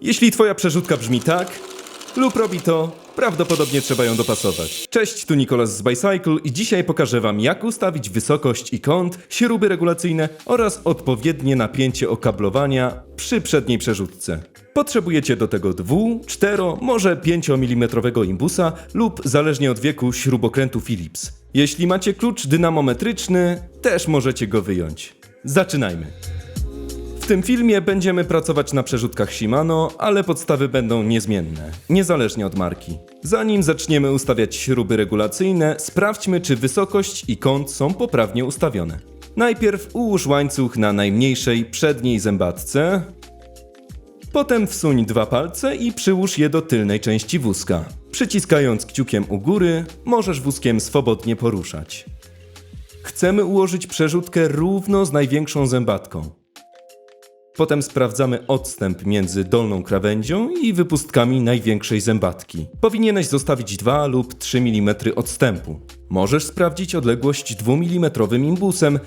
Jeśli twoja przerzutka brzmi tak lub robi to, prawdopodobnie trzeba ją dopasować. Cześć, tu Nikolas z Bicycle i dzisiaj pokażę wam jak ustawić wysokość i kąt, śruby regulacyjne oraz odpowiednie napięcie okablowania przy przedniej przerzutce. Potrzebujecie do tego 2, 4, może 5 mm imbusa lub zależnie od wieku śrubokrętu Phillips. Jeśli macie klucz dynamometryczny, też możecie go wyjąć. Zaczynajmy. Tym filmie będziemy pracować na przerzutkach Shimano, ale podstawy będą niezmienne, niezależnie od marki. Zanim zaczniemy ustawiać śruby regulacyjne, sprawdźmy czy wysokość i kąt są poprawnie ustawione. Najpierw ułóż łańcuch na najmniejszej przedniej zębatce, Potem wsuń dwa palce i przyłóż je do tylnej części wózka. Przyciskając kciukiem u góry, możesz wózkiem swobodnie poruszać. Chcemy ułożyć przerzutkę równo z największą zębatką. Potem sprawdzamy odstęp między dolną krawędzią i wypustkami największej zębatki. Powinieneś zostawić 2 lub 3 mm odstępu. Możesz sprawdzić odległość 2 mm imbusem,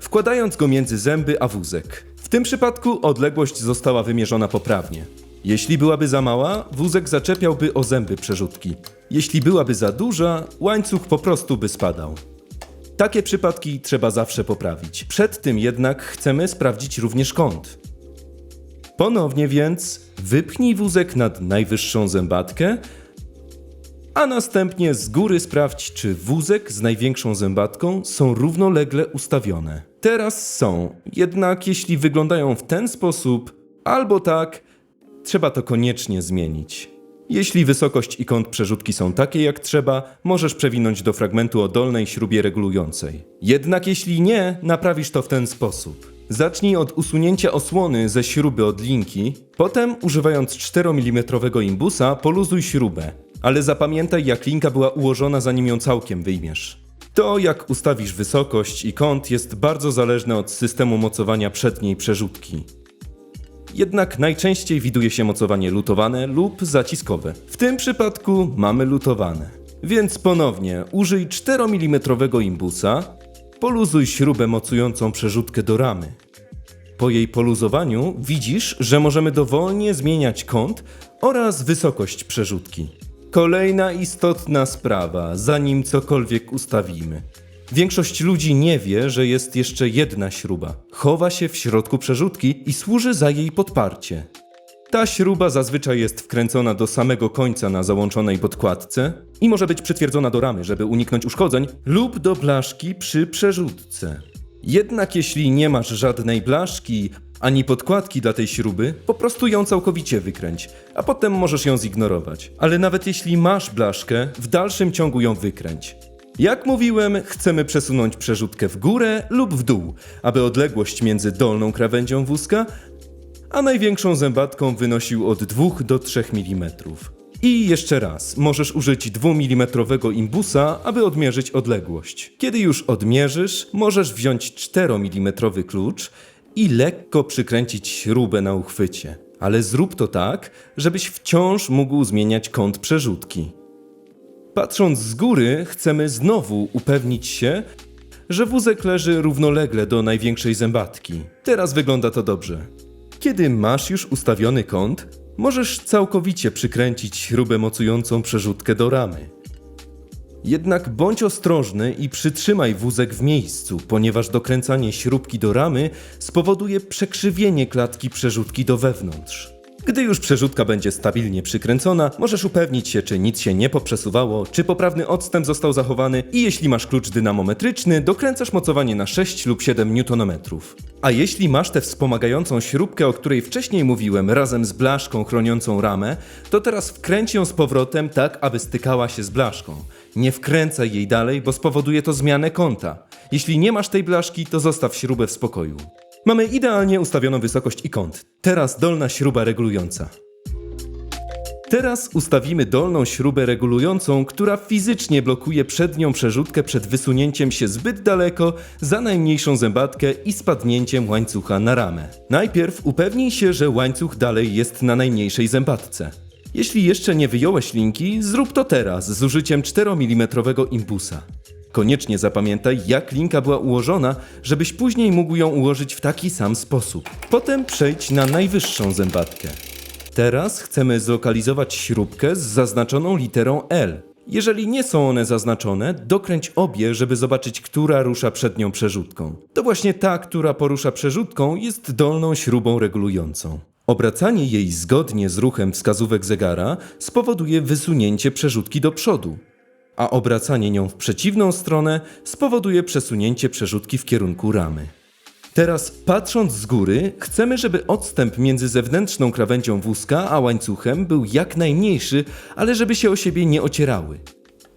wkładając go między zęby a wózek. W tym przypadku odległość została wymierzona poprawnie. Jeśli byłaby za mała, wózek zaczepiałby o zęby przerzutki. Jeśli byłaby za duża, łańcuch po prostu by spadał. Takie przypadki trzeba zawsze poprawić. Przed tym jednak chcemy sprawdzić również kąt. Ponownie więc wypchnij wózek nad najwyższą zębatkę, a następnie z góry sprawdź, czy wózek z największą zębatką są równolegle ustawione. Teraz są, jednak jeśli wyglądają w ten sposób albo tak, trzeba to koniecznie zmienić. Jeśli wysokość i kąt przerzutki są takie jak trzeba, możesz przewinąć do fragmentu o dolnej śrubie regulującej. Jednak jeśli nie, naprawisz to w ten sposób. Zacznij od usunięcia osłony ze śruby od linki, potem używając 4 mm imbusa poluzuj śrubę, ale zapamiętaj jak linka była ułożona zanim ją całkiem wyjmiesz. To jak ustawisz wysokość i kąt jest bardzo zależne od systemu mocowania przedniej przerzutki. Jednak najczęściej widuje się mocowanie lutowane lub zaciskowe. W tym przypadku mamy lutowane. Więc ponownie użyj 4 mm imbusa, poluzuj śrubę mocującą przerzutkę do ramy. Po jej poluzowaniu widzisz, że możemy dowolnie zmieniać kąt oraz wysokość przerzutki. Kolejna istotna sprawa, zanim cokolwiek ustawimy. Większość ludzi nie wie, że jest jeszcze jedna śruba. Chowa się w środku przerzutki i służy za jej podparcie. Ta śruba zazwyczaj jest wkręcona do samego końca na załączonej podkładce i może być przytwierdzona do ramy, żeby uniknąć uszkodzeń, lub do blaszki przy przerzutce. Jednak jeśli nie masz żadnej blaszki ani podkładki dla tej śruby, po prostu ją całkowicie wykręć, a potem możesz ją zignorować. Ale nawet jeśli masz blaszkę, w dalszym ciągu ją wykręć. Jak mówiłem, chcemy przesunąć przerzutkę w górę lub w dół, aby odległość między dolną krawędzią wózka a największą zębatką wynosił od 2 do 3 mm. I jeszcze raz, możesz użyć 2 mm imbusa, aby odmierzyć odległość. Kiedy już odmierzysz, możesz wziąć 4 mm klucz i lekko przykręcić śrubę na uchwycie. Ale zrób to tak, żebyś wciąż mógł zmieniać kąt przerzutki. Patrząc z góry, chcemy znowu upewnić się, że wózek leży równolegle do największej zębatki. Teraz wygląda to dobrze. Kiedy masz już ustawiony kąt, możesz całkowicie przykręcić śrubę mocującą przerzutkę do ramy. Jednak bądź ostrożny i przytrzymaj wózek w miejscu, ponieważ dokręcanie śrubki do ramy spowoduje przekrzywienie klatki przerzutki do wewnątrz. Gdy już przerzutka będzie stabilnie przykręcona, możesz upewnić się, czy nic się nie poprzesuwało, czy poprawny odstęp został zachowany i jeśli masz klucz dynamometryczny, dokręcasz mocowanie na 6 lub 7 Nm. A jeśli masz tę wspomagającą śrubkę, o której wcześniej mówiłem, razem z blaszką chroniącą ramę, to teraz wkręć ją z powrotem tak, aby stykała się z blaszką. Nie wkręcaj jej dalej, bo spowoduje to zmianę kąta. Jeśli nie masz tej blaszki, to zostaw śrubę w spokoju. Mamy idealnie ustawioną wysokość i kąt. Teraz dolna śruba regulująca. Teraz ustawimy dolną śrubę regulującą, która fizycznie blokuje przednią przerzutkę przed wysunięciem się zbyt daleko za najmniejszą zębatkę i spadnięciem łańcucha na ramę. Najpierw upewnij się, że łańcuch dalej jest na najmniejszej zębatce. Jeśli jeszcze nie wyjąłeś linki, zrób to teraz z użyciem 4 mm impusa. Koniecznie zapamiętaj, jak linka była ułożona, żebyś później mógł ją ułożyć w taki sam sposób. Potem przejdź na najwyższą zębatkę. Teraz chcemy zlokalizować śrubkę z zaznaczoną literą L. Jeżeli nie są one zaznaczone, dokręć obie, żeby zobaczyć, która rusza przednią przerzutką. To właśnie ta, która porusza przerzutką, jest dolną śrubą regulującą. Obracanie jej zgodnie z ruchem wskazówek zegara spowoduje wysunięcie przerzutki do przodu, a obracanie nią w przeciwną stronę spowoduje przesunięcie przerzutki w kierunku ramy. Teraz patrząc z góry, chcemy, żeby odstęp między zewnętrzną krawędzią wózka a łańcuchem był jak najmniejszy, ale żeby się o siebie nie ocierały.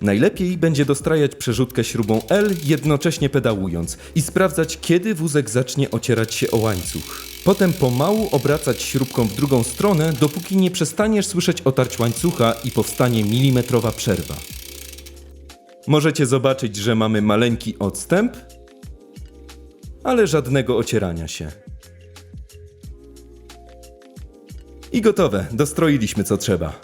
Najlepiej będzie dostrajać przerzutkę śrubą L, jednocześnie pedałując i sprawdzać, kiedy wózek zacznie ocierać się o łańcuch. Potem pomału obracać śrubką w drugą stronę, dopóki nie przestaniesz słyszeć otarć łańcucha i powstanie milimetrowa przerwa. Możecie zobaczyć, że mamy maleńki odstęp, ale żadnego ocierania się. I gotowe, dostroiliśmy co trzeba.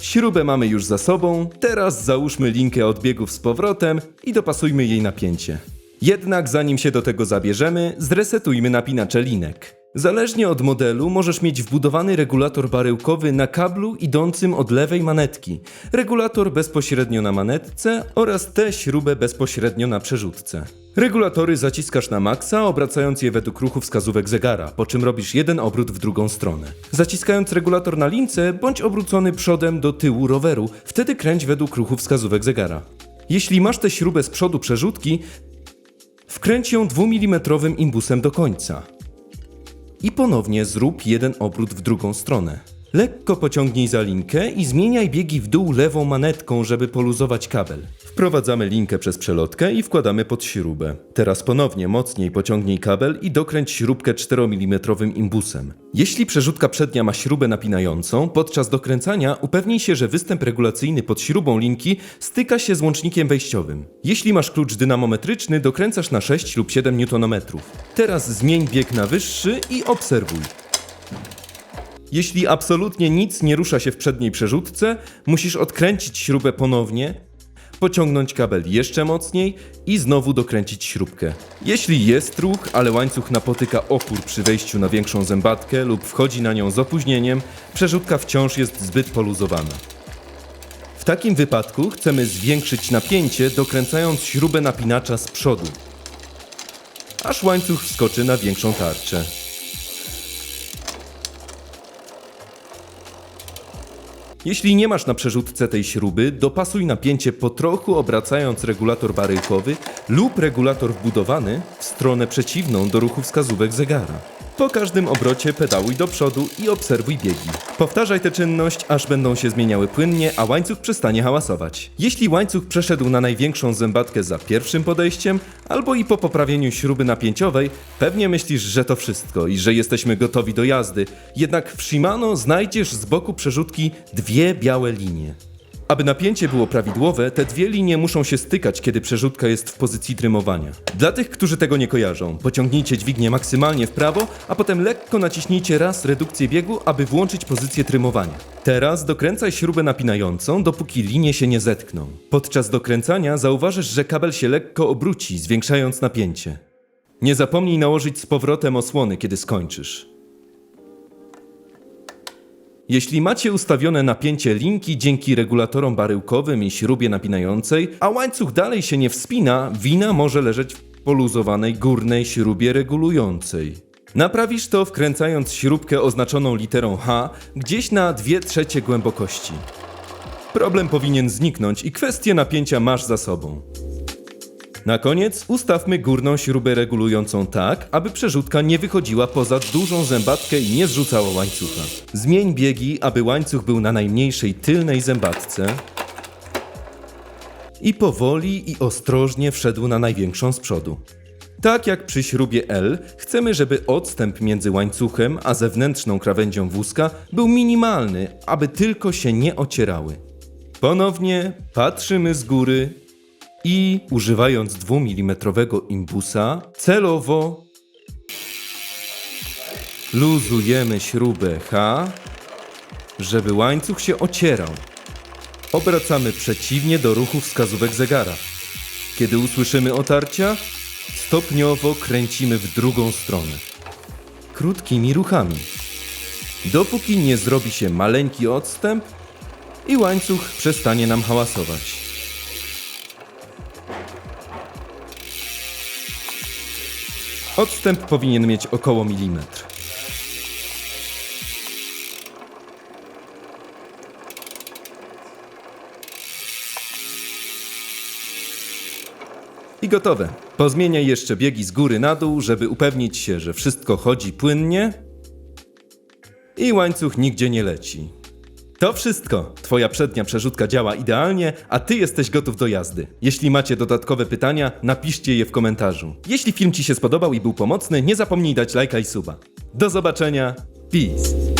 Śrubę mamy już za sobą, teraz załóżmy linkę odbiegów z powrotem i dopasujmy jej napięcie. Jednak zanim się do tego zabierzemy, zresetujmy napinacze linek. Zależnie od modelu możesz mieć wbudowany regulator baryłkowy na kablu idącym od lewej manetki, regulator bezpośrednio na manetce oraz tę śrubę bezpośrednio na przerzutce. Regulatory zaciskasz na maksa, obracając je według ruchu wskazówek zegara, po czym robisz jeden obrót w drugą stronę. Zaciskając regulator na lince, bądź obrócony przodem do tyłu roweru, wtedy kręć według ruchu wskazówek zegara. Jeśli masz tę śrubę z przodu przerzutki, wkręć ją 2 mm imbusem do końca. I ponownie zrób jeden obrót w drugą stronę. Lekko pociągnij za linkę i zmieniaj biegi w dół lewą manetką, żeby poluzować kabel. Wprowadzamy linkę przez przelotkę i wkładamy pod śrubę. Teraz ponownie mocniej pociągnij kabel i dokręć śrubkę 4 mm imbusem. Jeśli przerzutka przednia ma śrubę napinającą, podczas dokręcania upewnij się, że występ regulacyjny pod śrubą linki styka się z łącznikiem wejściowym. Jeśli masz klucz dynamometryczny, dokręcasz na 6 lub 7 Nm. Teraz zmień bieg na wyższy i obserwuj. Jeśli absolutnie nic nie rusza się w przedniej przerzutce, musisz odkręcić śrubę ponownie, pociągnąć kabel jeszcze mocniej i znowu dokręcić śrubkę. Jeśli jest ruch, ale łańcuch napotyka opór przy wejściu na większą zębatkę lub wchodzi na nią z opóźnieniem, przerzutka wciąż jest zbyt poluzowana. W takim wypadku chcemy zwiększyć napięcie, dokręcając śrubę napinacza z przodu, aż łańcuch wskoczy na większą tarczę. Jeśli nie masz na przerzutce tej śruby, dopasuj napięcie po trochu obracając regulator baryłkowy lub regulator wbudowany w stronę przeciwną do ruchu wskazówek zegara. Po każdym obrocie pedałuj do przodu i obserwuj biegi. Powtarzaj tę czynność, aż będą się zmieniały płynnie, a łańcuch przestanie hałasować. Jeśli łańcuch przeszedł na największą zębatkę za pierwszym podejściem, albo i po poprawieniu śruby napięciowej, pewnie myślisz, że to wszystko i że jesteśmy gotowi do jazdy. Jednak w Shimano znajdziesz z boku przerzutki dwie białe linie. Aby napięcie było prawidłowe, te dwie linie muszą się stykać, kiedy przerzutka jest w pozycji trymowania. Dla tych, którzy tego nie kojarzą, pociągnijcie dźwignię maksymalnie w prawo, a potem lekko naciśnijcie raz redukcję biegu, aby włączyć pozycję trymowania. Teraz dokręcaj śrubę napinającą, dopóki linie się nie zetkną. Podczas dokręcania zauważysz, że kabel się lekko obróci, zwiększając napięcie. Nie zapomnij nałożyć z powrotem osłony, kiedy skończysz. Jeśli macie ustawione napięcie linki dzięki regulatorom baryłkowym i śrubie napinającej, a łańcuch dalej się nie wspina, wina może leżeć w poluzowanej górnej śrubie regulującej. Naprawisz to wkręcając śrubkę oznaczoną literą H gdzieś na 2 trzecie głębokości. Problem powinien zniknąć i kwestię napięcia masz za sobą. Na koniec ustawmy górną śrubę regulującą tak, aby przerzutka nie wychodziła poza dużą zębatkę i nie zrzucała łańcucha. Zmień biegi, aby łańcuch był na najmniejszej tylnej zębatce i powoli i ostrożnie wszedł na największą z przodu. Tak jak przy śrubie L, chcemy, żeby odstęp między łańcuchem a zewnętrzną krawędzią wózka był minimalny, aby tylko się nie ocierały. Ponownie patrzymy z góry i używając 2 mm imbusa celowo luzujemy śrubę H, żeby łańcuch się ocierał. Obracamy przeciwnie do ruchu wskazówek zegara. Kiedy usłyszymy otarcia, stopniowo kręcimy w drugą stronę. Krótkimi ruchami. dopóki nie zrobi się maleńki odstęp i łańcuch przestanie nam hałasować. Odstęp powinien mieć około milimetr. I gotowe. Pozmieniaj jeszcze biegi z góry na dół, żeby upewnić się, że wszystko chodzi płynnie i łańcuch nigdzie nie leci. To wszystko. Twoja przednia przerzutka działa idealnie, a ty jesteś gotów do jazdy. Jeśli macie dodatkowe pytania, napiszcie je w komentarzu. Jeśli film ci się spodobał i był pomocny, nie zapomnij dać lajka i suba. Do zobaczenia. Peace.